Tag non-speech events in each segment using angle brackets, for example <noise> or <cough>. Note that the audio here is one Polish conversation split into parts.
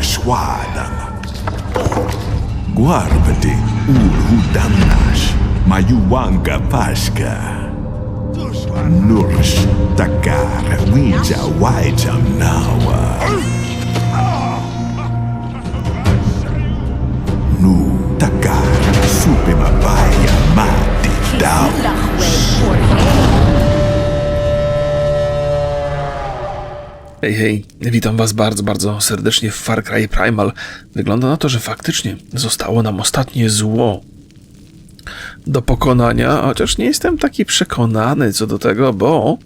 Schwadam. Guarda-te, Urhudamnash, Mayuanga Pashka. Nurs Takar wija Wajam Nawa. Nu Takar Supima Mati Daus. Hej, hej, witam was bardzo, bardzo serdecznie w Far Cry Primal. Wygląda na to, że faktycznie zostało nam ostatnie zło do pokonania, chociaż nie jestem taki przekonany co do tego, bo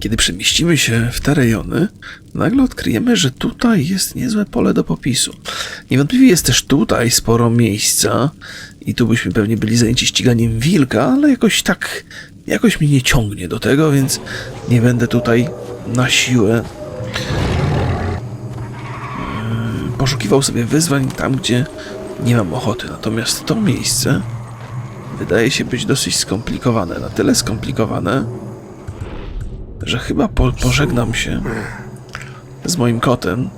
kiedy przemieścimy się w te rejony, nagle odkryjemy, że tutaj jest niezłe pole do popisu. Niewątpliwie jest też tutaj sporo miejsca i tu byśmy pewnie byli zajęci ściganiem wilka, ale jakoś tak, jakoś mnie nie ciągnie do tego, więc nie będę tutaj na siłę yy, poszukiwał sobie wyzwań tam, gdzie nie mam ochoty. Natomiast to miejsce wydaje się być dosyć skomplikowane. Na tyle skomplikowane, że chyba po, pożegnam się z moim kotem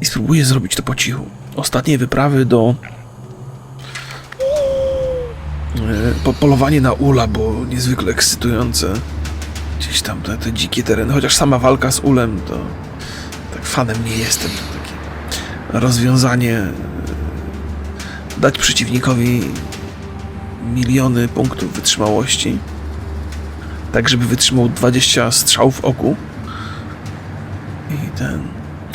i spróbuję zrobić to po cichu. Ostatnie wyprawy do e, po, polowanie na ula było niezwykle ekscytujące. Gdzieś tam te, te dzikie tereny, chociaż sama walka z ulem to tak fanem nie jestem. To takie rozwiązanie e, dać przeciwnikowi miliony punktów wytrzymałości tak żeby wytrzymał 20 strzałów w oku. I ten.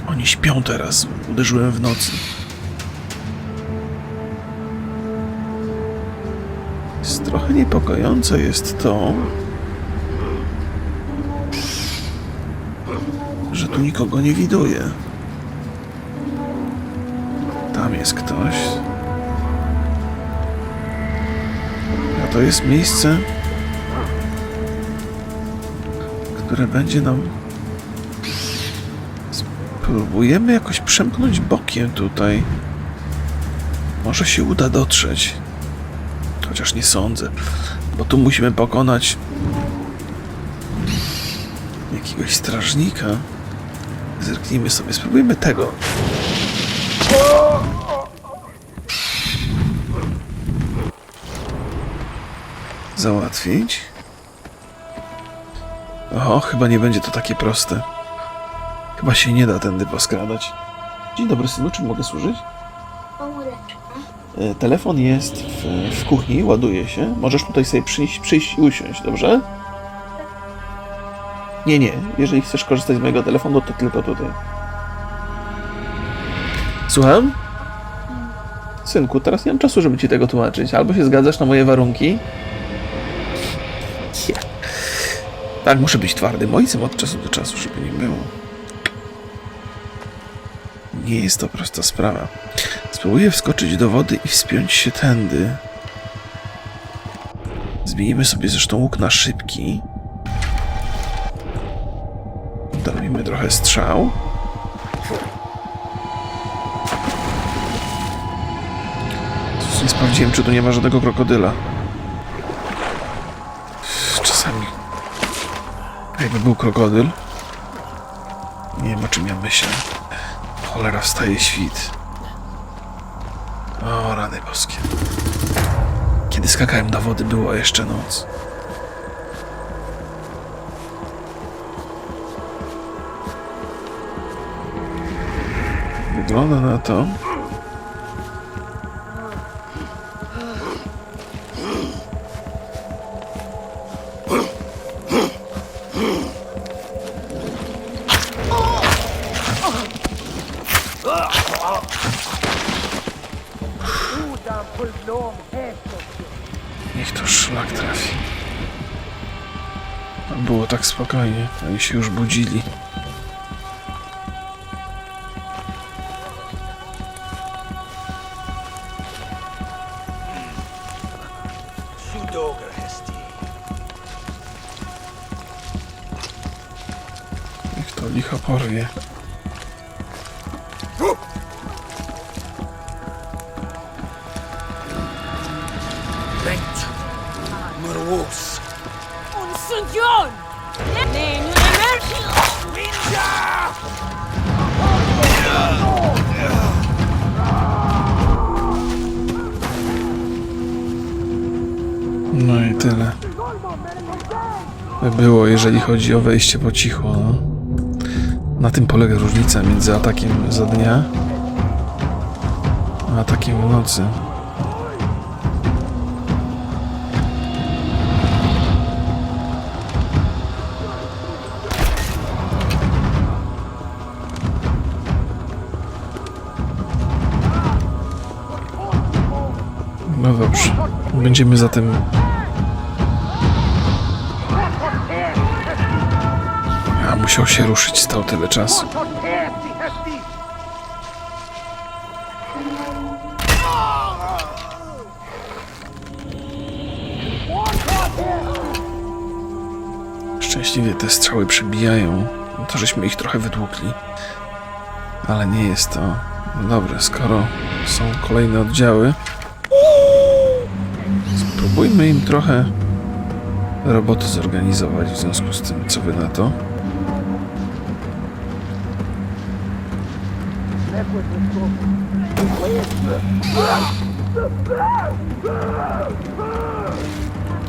Oni śpią teraz. Uderzyłem w nocy. Jest trochę niepokojące jest to, tu nikogo nie widuję. Tam jest ktoś. A to jest miejsce, które będzie nam. Spróbujemy jakoś przemknąć bokiem tutaj. Może się uda dotrzeć. Chociaż nie sądzę, bo tu musimy pokonać jakiegoś strażnika. Zerknijmy sobie, spróbujmy tego. Załatwić. O, chyba nie będzie to takie proste. Chyba się nie da tędy poskradać. Dzień dobry, synu, czym mogę służyć? E, Telefon jest w, w kuchni, ładuje się. Możesz tutaj sobie przyjść, przyjść i usiąść, dobrze? Nie, nie. Jeżeli chcesz korzystać z mojego telefonu, to tylko tutaj. Słucham? Synku, teraz nie mam czasu, żeby ci tego tłumaczyć. Albo się zgadzasz na moje warunki. Ja. Tak, muszę być twardym ojcem od czasu do czasu, żeby nie było. Nie jest to prosta sprawa. Spróbuję wskoczyć do wody i wspiąć się tędy. Zmienimy sobie zresztą łuk na szybki. Dorobimy trochę strzał. Nie sprawdziłem, czy tu nie ma żadnego krokodyla. Czasami jakby był krokodyl. Nie wiem o czym ja myślę. Cholera, wstaje świt. O, rany boskie. Kiedy skakałem do wody, było jeszcze noc. Wygląda na to. Niech to szlak trafi. Było tak spokojnie. Oni się już budzili. porwie. Mróz! No i tyle. Było, jeżeli chodzi o wejście po cichu, no. Na tym polega różnica między atakiem za dnia a atakiem w nocy. No dobrze. Będziemy zatem. Musiał się ruszyć, stał tyle czasu. Szczęśliwie te strzały przebijają. To żeśmy ich trochę wytłukli. Ale nie jest to dobre, skoro są kolejne oddziały. Spróbujmy im trochę roboty zorganizować w związku z tym, co wy na to.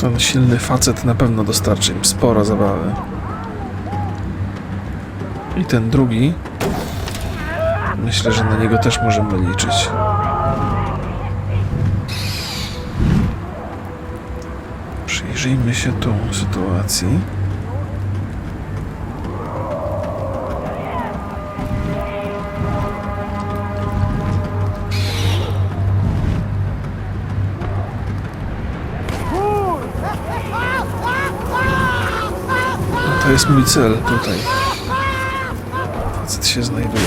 Ten silny facet na pewno dostarczy im sporo zabawy. I ten drugi. Myślę, że na niego też możemy liczyć. Przyjrzyjmy się tu sytuacji. To jest mój cel tutaj. Facet się znajduje.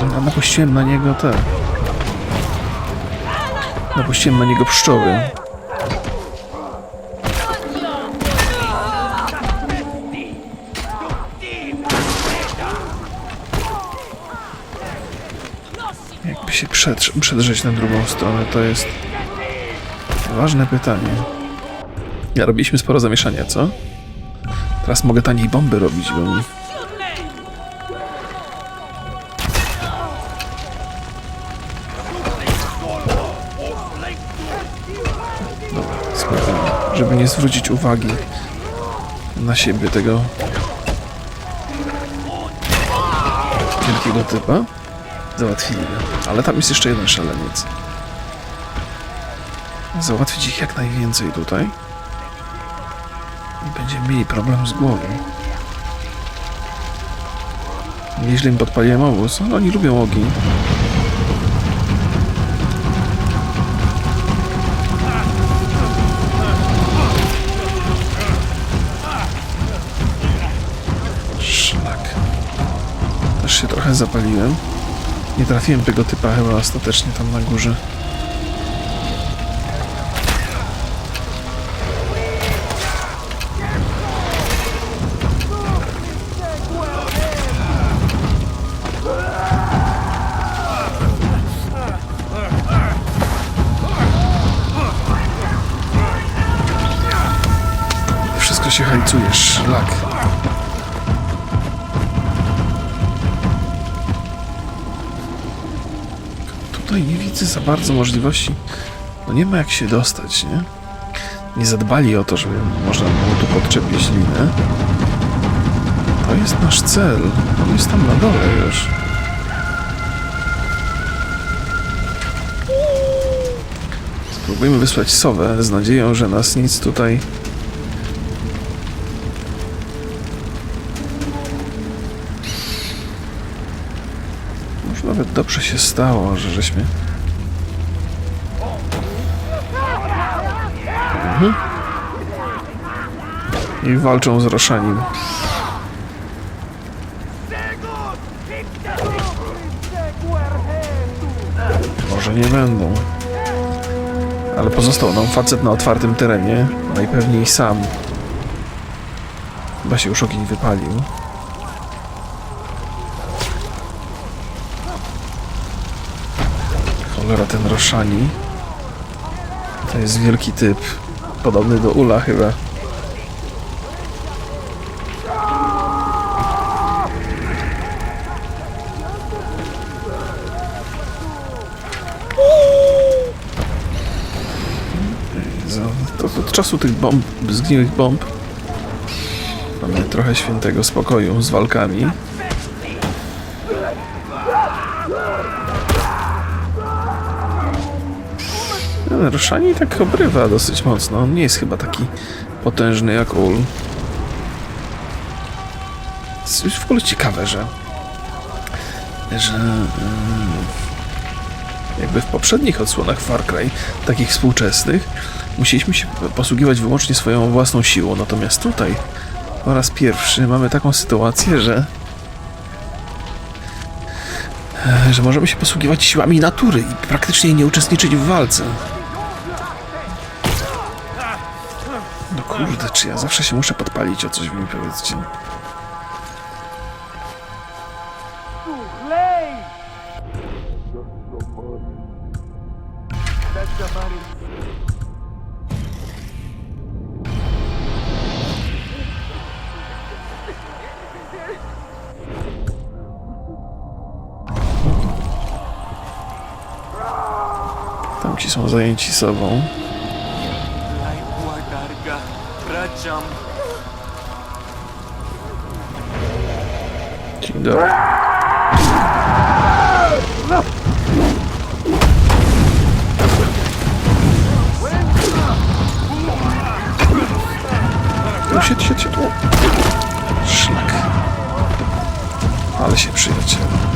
A napuściłem na niego te. Napuściłem na niego pszczoły. Jakby się przedrz- przedrzeć na drugą stronę, to jest ważne pytanie. Ja robiliśmy sporo zamieszania, co? Teraz mogę taniej bomby robić, bo. Spokojnie, żeby nie zwrócić uwagi na siebie tego wielkiego typa. Załatwili go. Ale tam jest jeszcze jeden szaleniec. Załatwić ich jak najwięcej tutaj. Będziemy mieli problem z głową. Nieźle im podpaliłem obóz. No, oni lubią ogień. Szlak. Też się trochę zapaliłem. Nie trafiłem tego typa chyba ostatecznie tam na górze. Wszystko się hajcuje, szlak. Tutaj nie widzę za bardzo możliwości. No nie ma jak się dostać, nie? Nie zadbali o to, żeby można było tu podczepić linę. To jest nasz cel. On jest tam na dole już. Spróbujmy wysłać sowę z nadzieją, że nas nic tutaj dobrze się stało, że żeśmy. Mhm. I walczą z Roszanim. Może nie będą. Ale pozostał nam facet na otwartym terenie. Najpewniej sam. Chyba się już ogień wypalił. Cholera, ten Roszani. To jest wielki typ. Podobny do Ula chyba. od czasu tych bomb, zgniłych bomb mamy trochę świętego spokoju z walkami. No, Roszani tak obrywa dosyć mocno. On nie jest chyba taki potężny jak Ul. Jest już w ogóle ciekawe, że że mm, jakby w poprzednich odsłonach Far Cry, takich współczesnych, musieliśmy się posługiwać wyłącznie swoją własną siłą. Natomiast tutaj po raz pierwszy mamy taką sytuację, że e, że możemy się posługiwać siłami natury i praktycznie nie uczestniczyć w walce. Kurde, czy ja zawsze się muszę podpalić o coś, wy mi powiedzcie. Tamci są zajęci sobą. Rajam Dzień. Tu siedź, siedź, siedź. O. Szlak. Ale się przyjaciel.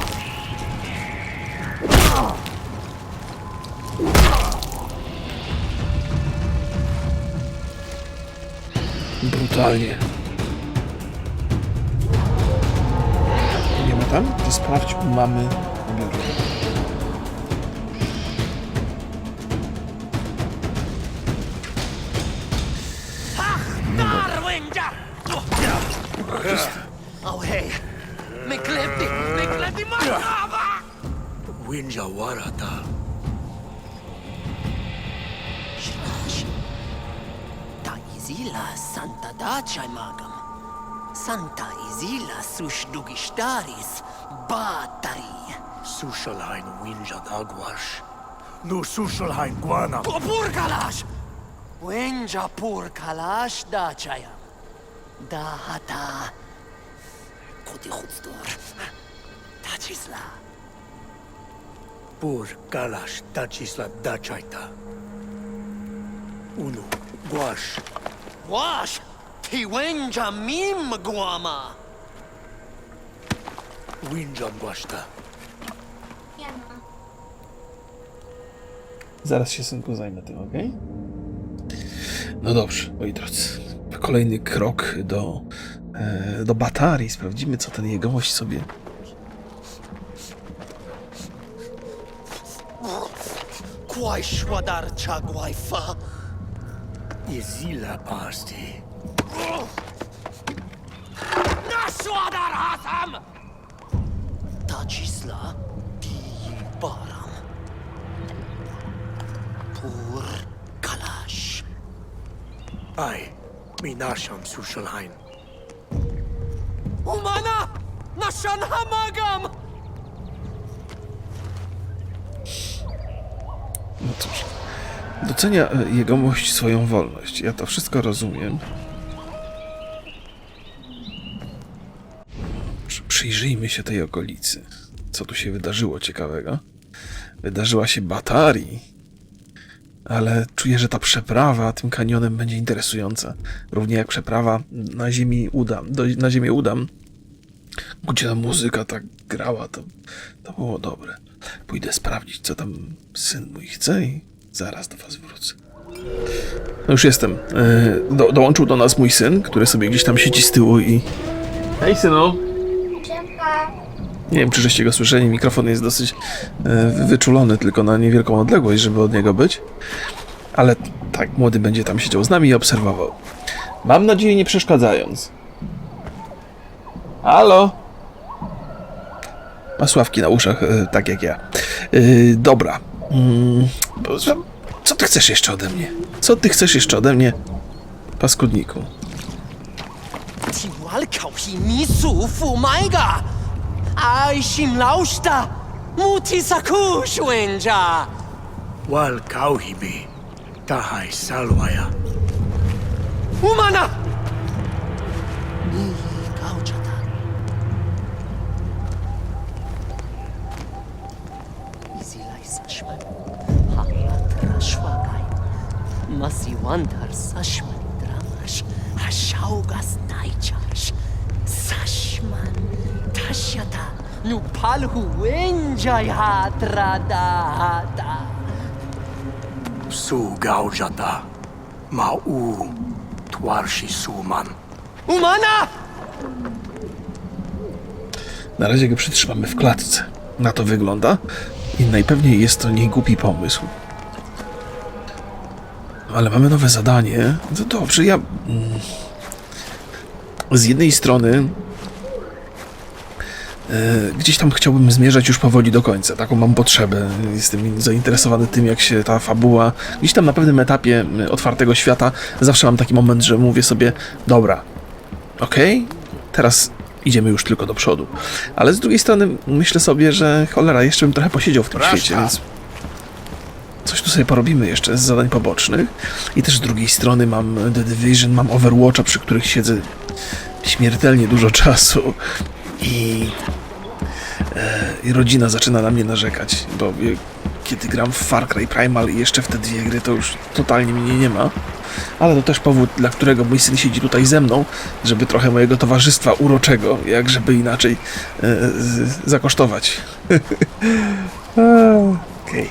Brutalnie. Nie ma tam? To sprawdź mamy biurku. Darwinja Oh hey Miklevdi Miklevdi Marhaba Winja Warata Shnash. Ta izila Santa Dacia magam. Santa izila sushdugistaris batari. Sushalhain Winja Dagwash No Sushalhain Guana Purkalash! Wenja purkalash dachaya. Dahata. Kuti khutstor. Tachisla. Pur Kalash Tachisla Dachaita Unu Gwash Wash! Ti wenja mim guama. Winja Gwashta Nie ma. Zaraz się synku zajmę tym, okej? No dobrze, moi drodzy. Kolejny krok do, e, do Batarii. Sprawdzimy, co ten jegomość sobie Kwai shwadar chagwai fa. Izila Pasti Nashwadar hasam! Tachisla di baram. Pur kalash. Ai Minasham Sushalhain Umana! Nashan hamagam! No cóż, docenia e, jegomość swoją wolność. Ja to wszystko rozumiem. Przy- Przyjrzyjmy się tej okolicy. Co tu się wydarzyło ciekawego? Wydarzyła się Batarii. Ale czuję, że ta przeprawa tym kanionem będzie interesująca. Równie jak przeprawa na ziemi Udam, do, na ziemię Udam, gdzie ta muzyka tak grała, to, to było dobre. Pójdę sprawdzić, co tam syn mój chce i zaraz do was wrócę. No już jestem. E, Do, dołączył do nas mój syn, który sobie gdzieś tam siedzi z tyłu i... Hej, synu! Nie wiem, czy żeście go słyszeli, mikrofon jest dosyć e, wyczulony tylko na niewielką odległość, żeby od niego być. Ale tak, młody będzie tam siedział z nami i obserwował. Mam nadzieję, nie przeszkadzając. Halo? Ma sławki na uszach, e, tak jak ja. Dobra. Mm, co ty chcesz jeszcze ode mnie? Co ty chcesz jeszcze ode mnie, paskudniku? Wal kauhibi, tahai salwaja. Umana! Vantar saçman dramaş, aşağıgas nayçaş. Saçman taşyata, nu palhu vencay hatrada hata. Su gaucata, ma'u twarshi suman. Umana! Na razie go przytrzymamy w klatce. Na to wygląda i najpewniej jest to niegłupi pomysł. Ale mamy nowe zadanie. To dobrze, ja. Z jednej strony. e, Gdzieś tam chciałbym zmierzać już powoli do końca. Taką mam potrzebę. Jestem zainteresowany tym, jak się ta fabuła. Gdzieś tam na pewnym etapie e, otwartego świata zawsze mam taki moment, że mówię sobie: Dobra, okej, teraz idziemy już tylko do przodu. Ale z drugiej strony myślę sobie, że cholera, jeszcze bym trochę posiedział w tym świecie, więc coś tu sobie porobimy jeszcze z zadań pobocznych. I też z drugiej strony mam The Division, mam Overwatcha, przy których siedzę śmiertelnie dużo czasu i, e, i rodzina zaczyna na mnie narzekać, bo kiedy gram w Far Cry Primal i jeszcze w te dwie gry, to już totalnie mnie nie ma. Ale to też powód, dla którego mój syn siedzi tutaj ze mną, żeby trochę mojego towarzystwa uroczego, jak żeby inaczej e, zakosztować. <laughs> Okej.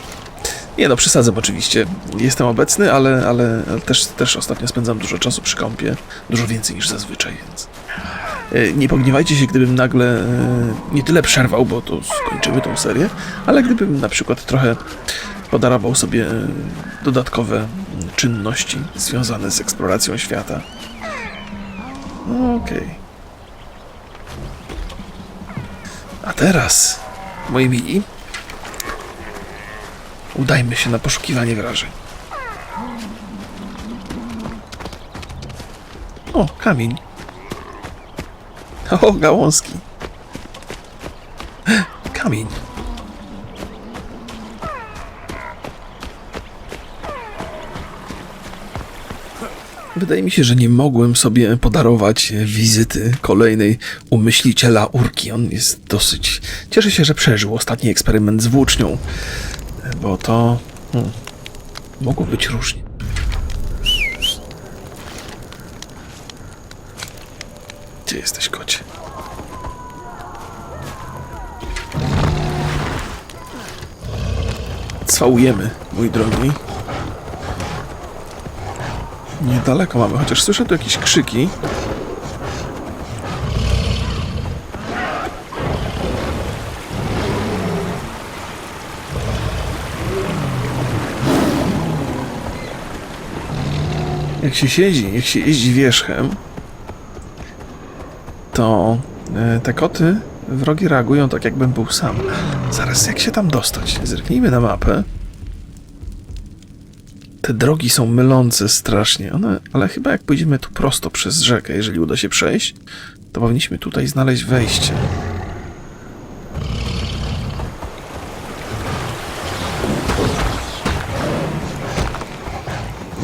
Nie no, przesadzam oczywiście. Jestem obecny, ale, ale też, też ostatnio spędzam dużo czasu przy kąpie. Dużo więcej niż zazwyczaj, więc... E, Nie pogniewajcie się, gdybym nagle e, nie tyle przerwał, bo to skończymy tą serię, ale gdybym na przykład trochę podarował sobie e, dodatkowe czynności związane z eksploracją świata. No, Okej. A teraz, moi mili, udajmy się na poszukiwanie wrażeń. O, kamień. O, gałązki. Kamień. Wydaje mi się, że nie mogłem sobie podarować wizyty kolejnej u myśliciela Urki. On jest dosyć. Cieszę się, że przeżył ostatni eksperyment z włócznią, bo to hmm, mogło być różnie. Gdzie jesteś, kocie? Całujemy, mój drogi. Niedaleko mamy, chociaż słyszę tu jakieś krzyki. Jak się siedzi, jak się jeździ wierzchem, to e, te koty wrogi reagują tak, jakbym był sam. Zaraz, jak się tam dostać? Zerknijmy na mapę. Te drogi są mylące strasznie, one, ale chyba jak pójdziemy tu prosto przez rzekę, jeżeli uda się przejść, to powinniśmy tutaj znaleźć wejście.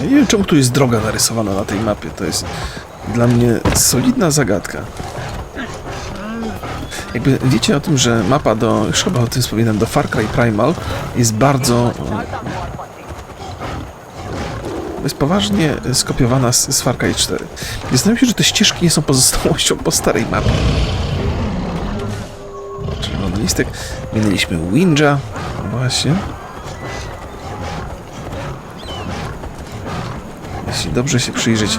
Nie wiem, czemu tu jest droga narysowana na tej mapie. To jest dla mnie solidna zagadka. Jakby wiecie o tym, że mapa do, już chyba o tym wspominałem, do Far Cry Primal jest bardzo jest poważnie skopiowana z, z Far Cry 4. Zastanawiam się, czy te ścieżki nie są pozostałością po starej mapie. Czerwony listek. Minęliśmy Winja. Właśnie. Dobrze się przyjrzeć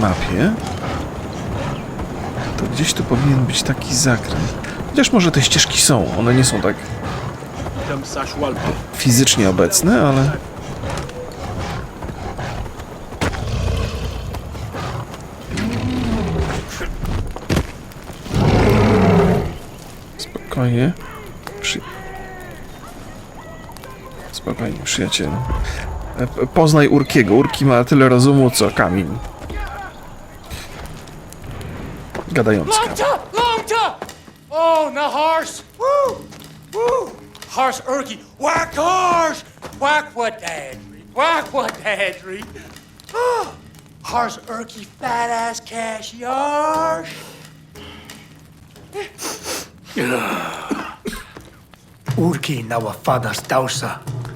mapie, to gdzieś tu powinien być taki zakręt. Chociaż może te ścieżki są, one nie są tak fizycznie obecne, ale... Spokojnie. Przy... Spokojnie, przyjacielu. Poznaj Urkiego. Urki ma tyle rozumu, co kamień. Gadający. Longta! Longta! Oh, na horse! Woo! Woo! Horse Urky! Whack horse! Whack what dadry! Whack what dadry! Oh, horse Urky fat ass cash yarsh! Urki nawafadas dausa. Urky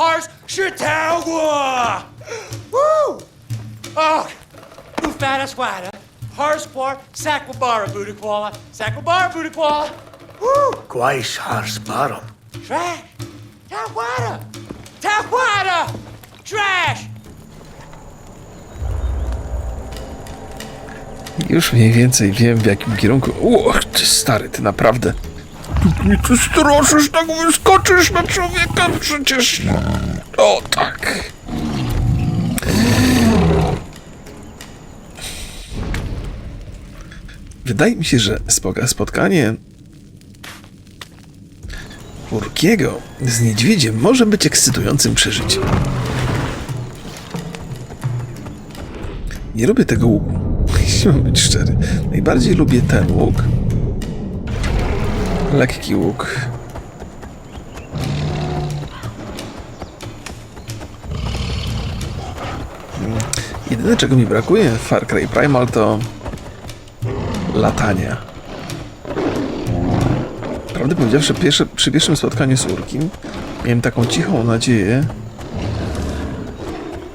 how horse Chautauqua! Woo! Oh, white? Horse war, Sakwabara Budakwala, Sakwabara Budakwala! Woo! Quais hars baram. Trash! Tawada! Tawada! Trash! Już mniej więcej wiem w jakim kierunku. Uch, ty stary, ty naprawdę. Ty, ty straszysz, tak wyskoczysz na człowieka przecież. O tak. Wydaje mi się, że spotkanie Urkiego z niedźwiedziem może być ekscytującym przeżyciem. Nie lubię tego łuku. <laughs> Mam być szczery. Najbardziej lubię ten łuk. Lekki łuk. Jedyne czego mi brakuje w Far Cry Primal to latania. Prawdę powiedziawszy, pierwsze, przy pierwszym spotkaniu z Urkim miałem taką cichą nadzieję,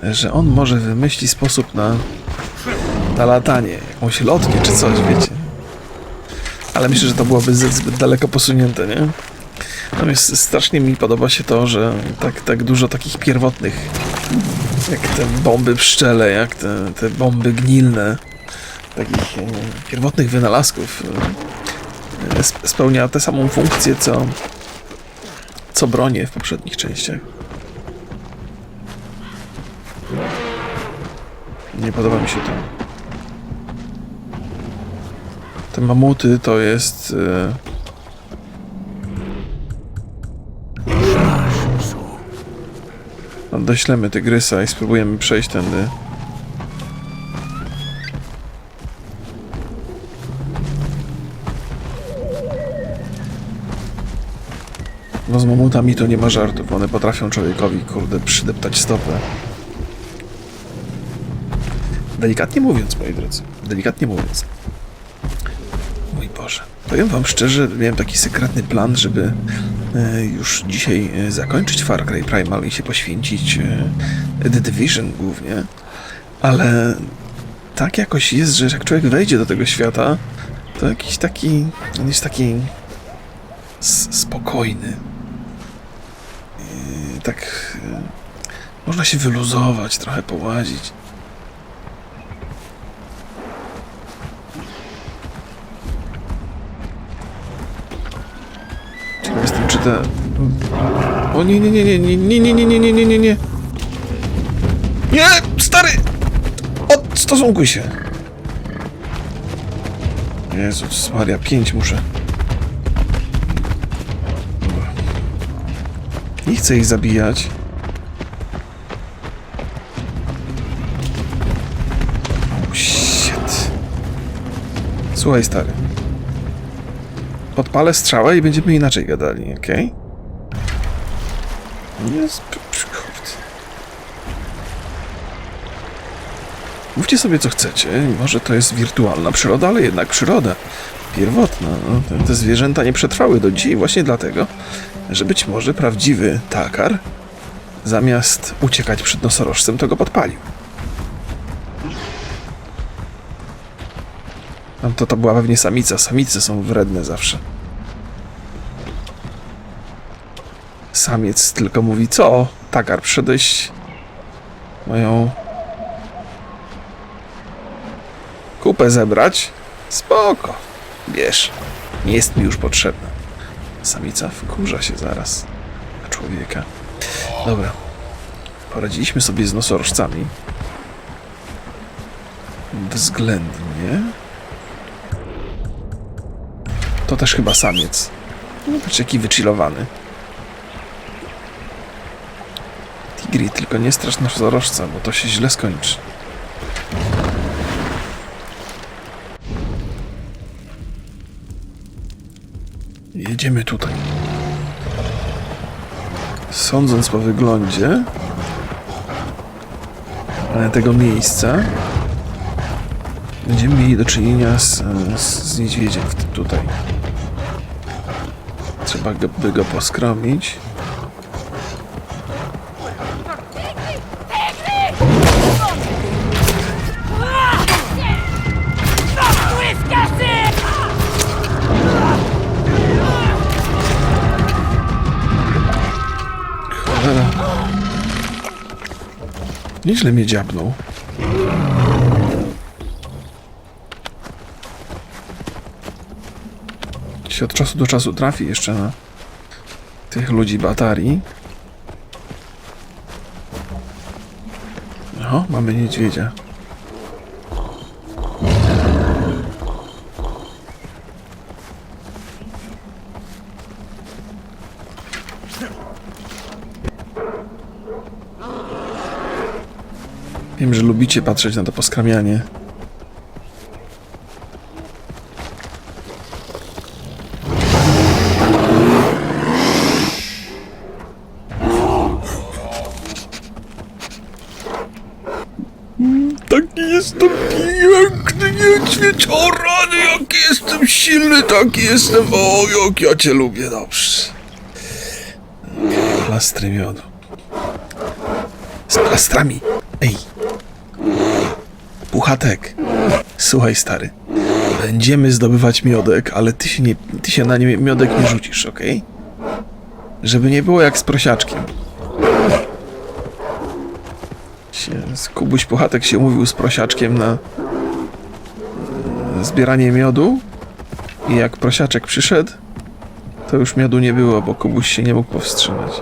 że on może wymyśli sposób na na latanie, jakąś lotnię czy coś, wiecie. Ale myślę, że to byłoby zbyt, daleko posunięte, nie? Natomiast strasznie mi podoba się to, że tak, tak dużo takich pierwotnych, jak te bomby pszczele, jak te, te bomby gnilne, takich e, pierwotnych wynalazków e, sp- spełnia tę samą funkcję, co, co bronie w poprzednich częściach. Nie podoba mi się to. Te mamuty to jest. E... No, doślemy tygrysa i spróbujemy przejść tędy. No z mamutami to nie ma żartów. One potrafią człowiekowi, kurde, przydeptać stopę. Delikatnie mówiąc, moi drodzy. Delikatnie mówiąc. Boże. Powiem wam szczerze, miałem taki sekretny plan, żeby e, już dzisiaj e, zakończyć Far Cry Primal i się poświęcić e, The Division głównie. Ale tak jakoś jest, że jak człowiek wejdzie do tego świata, to jakiś taki... On jest taki... spokojny. I tak... można się wyluzować, trochę połazić. Ciekaw jestem, czy te... O nie, nie, nie, nie, nie, nie, nie, nie, nie, nie, nie, nie, nie. Stary! Odstosunkuj się. Jezus Maria, pięć muszę. Nie chcę ich zabijać. Oh, shit. Słuchaj, stary. Podpalę strzałę i będziemy inaczej gadali, p- p- kurde. Mówcie sobie co chcecie, może to jest wirtualna przyroda, ale jednak przyroda. Pierwotna. No, te, te zwierzęta nie przetrwały do dzisiaj właśnie dlatego, że być może prawdziwy takar zamiast uciekać przed nosorożcem, to go podpalił. No to to była pewnie samica. Samice są wredne zawsze. Samiec tylko mówi, co? Takar, przyszedłeś moją kupę zebrać? Spoko. Bierz. Nie jest mi już potrzebna. Samica wkurza się zaraz na człowieka. Dobra. Poradziliśmy sobie z nosorożcami. Względnie. To też chyba samiec. No, patrz jaki wychillowany. Tigri, tylko nie strasz nosorożca, bo to się źle skończy. Jedziemy tutaj. Sądząc po wyglądzie tego miejsca, będziemy mieli do czynienia z, z, z niedźwiedziem tutaj. Trzeba go, by go poskromić. Nieźle mnie dziabnął. Się od czasu do czasu trafi jeszcze na tych ludzi batarii. No, mamy niedźwiedzia. Wiem, że lubicie patrzeć na to poskramianie. Niedźwiedź, o rany, jaki jestem silny, taki jestem, o jak ja cię lubię, dobrze. Plastry miodu. Z plastrami. Ej. Puchatek. Słuchaj, stary. Będziemy zdobywać miodek, ale ty się, nie, ty się na nie miodek nie rzucisz, okej? Żeby nie było jak z prosiaczkiem. Kubuś Puchatek się umówił z prosiaczkiem na zbieranie miodu i jak prosiaczek przyszedł, to już miodu nie było, bo Kubuś się nie mógł powstrzymać.